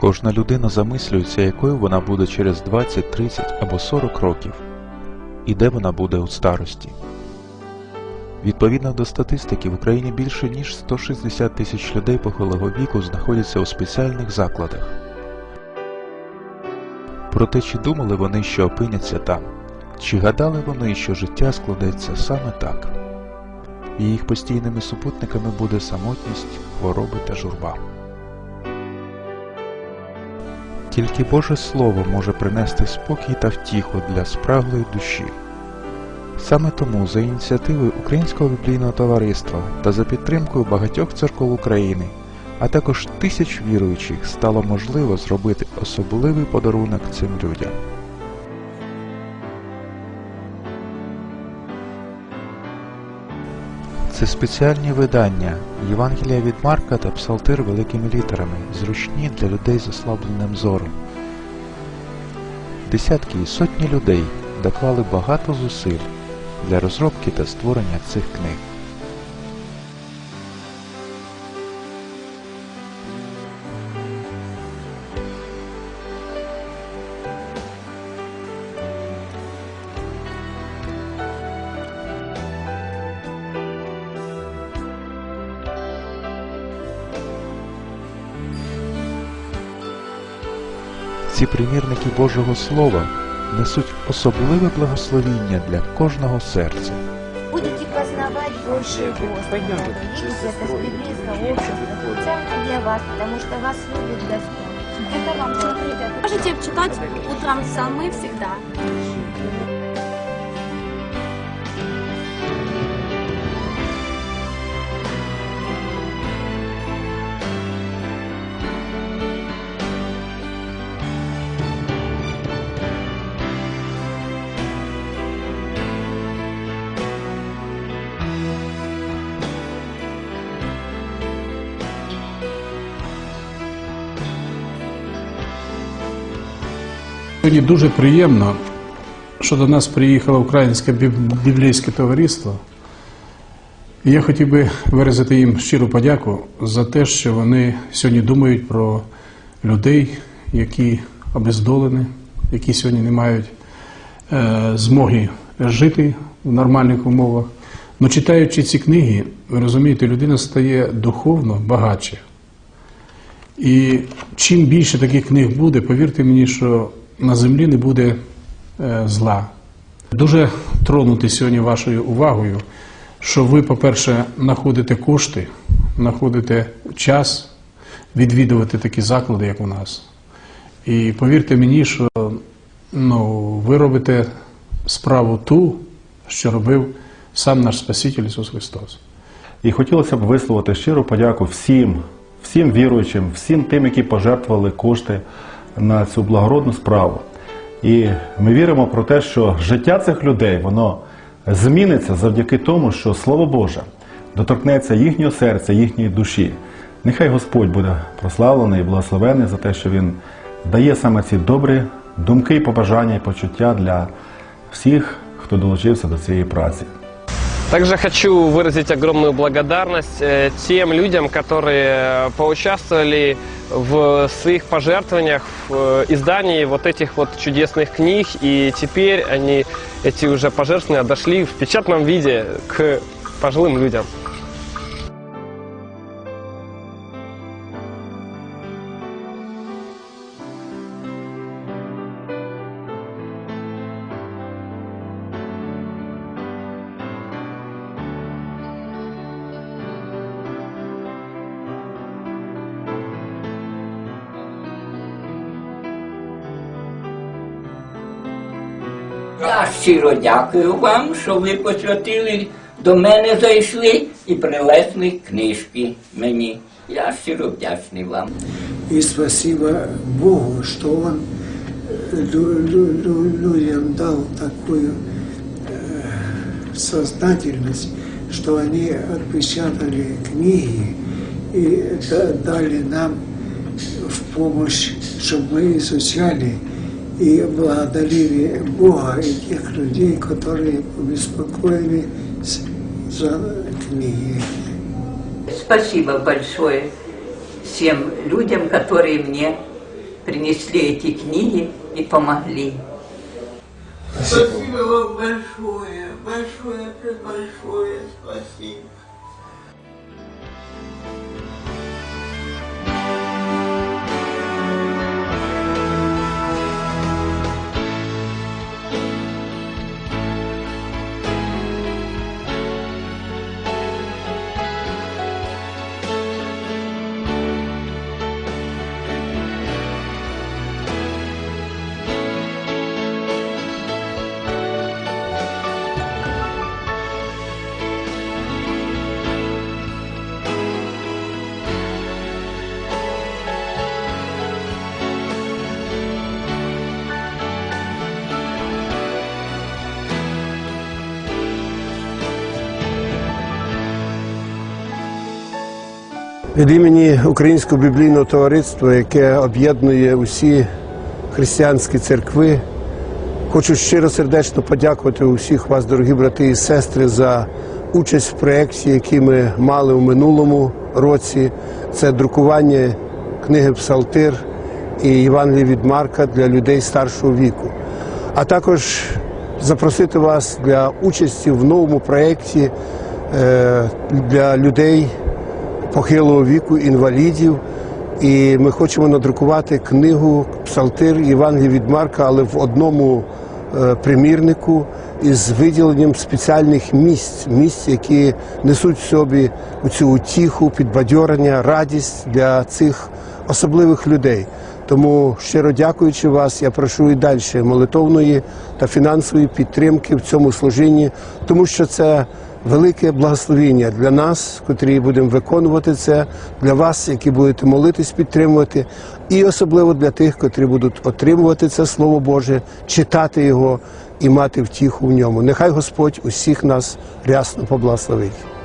Кожна людина замислюється, якою вона буде через 20, 30 або 40 років, і де вона буде у старості. Відповідно до статистики, в Україні більше ніж 160 тисяч людей похилого віку знаходяться у спеціальних закладах. Проте чи думали вони, що опиняться там? Чи гадали вони, що життя складеться саме так? І їх постійними супутниками буде самотність, хвороби та журба. Тільки Боже Слово може принести спокій та втіху для спраглої душі. Саме тому за ініціативою Українського біблійного товариства та за підтримкою багатьох церков України, а також тисяч віруючих, стало можливо зробити особливий подарунок цим людям. Це спеціальні видання Євангелія від Марка та Псалтир великими літерами, зручні для людей з ослабленим зором. Десятки і сотні людей доклали багато зусиль для розробки та створення цих книг. Ці примірники Божого Слова несуть особливе благословіння для кожного серця. Будете познавать больше Господа. Видите, это библейское общество. Специально для вас, потому что вас любит Господь. Это вам будет, ребята. Можете читать утром псалмы всегда. Сьогодні дуже приємно, що до нас приїхало Українське біблійське товариство. І я хотів би виразити їм щиру подяку за те, що вони сьогодні думають про людей, які обездолені, які сьогодні не мають е, змоги жити в нормальних умовах. Но читаючи ці книги, ви розумієте, людина стає духовно багатше. І чим більше таких книг буде, повірте мені, що на землі не буде е, зла. Дуже тронутий сьогодні вашою увагою, що ви, по-перше, знаходите кошти, знаходите час відвідувати такі заклади, як у нас. І повірте мені, що ну, ви робите справу ту, що робив сам наш Спаситель Ісус Христос. І хотілося б висловити щиру подяку всім, всім віруючим, всім тим, які пожертвували кошти на цю благородну справу. І ми віримо про те, що життя цих людей воно зміниться завдяки тому, що Слово Боже доторкнеться їхнього серця, їхньої душі. Нехай Господь буде прославлений і благословений за те, що Він дає саме ці добрі думки, побажання і почуття для всіх, хто долучився до цієї праці. Также хочу выразить огромную благодарность э, тем людям, которые поучаствовали в своих пожертвованиях в э, издании вот этих вот чудесных книг. И теперь они, эти уже пожертвования, дошли в печатном виде к пожилым людям. Я щиро дякую вам, що ви посвятили до мене зайшли і принесли книжки мені. Я щиро вдячний вам. И спасибо Богу, что Он э, лю- лю- лю- людям дал такую э, сознательность, что они отпечатали книги и да- дали нам в помощь, чтобы мы изучали и благодарили Бога и тех людей, которые побеспокоились за книги. Спасибо большое всем людям, которые мне принесли эти книги и помогли. Спасибо вам большое, большое, большое спасибо. Від імені Українського біблійного товариства, яке об'єднує усі християнські церкви, хочу щиро сердечно подякувати усіх вас, дорогі брати і сестри, за участь в проєкті, який ми мали у минулому році. Це друкування книги Псалтир і Євангелії від Марка для людей старшого віку. А також запросити вас для участі в новому проєкті е, для людей похилого віку, інвалідів. І ми хочемо надрукувати книгу Псалтир Євангелії від Марка, але в одному е, примірнику із виділенням спеціальних місць, місць, які несуть в собі цю утіху, підбадьорення, радість для цих особливих людей. Тому щиро дякуючи вас, я прошу і далі молитовної та фінансової підтримки в цьому служінні, тому що це велике благословіння для нас, котрі будемо виконувати це, для вас, які будете молитись, підтримувати, і особливо для тих, котрі будуть отримувати це Слово Боже, читати його і мати втіху в ньому. Нехай Господь усіх нас рясно поблагословить.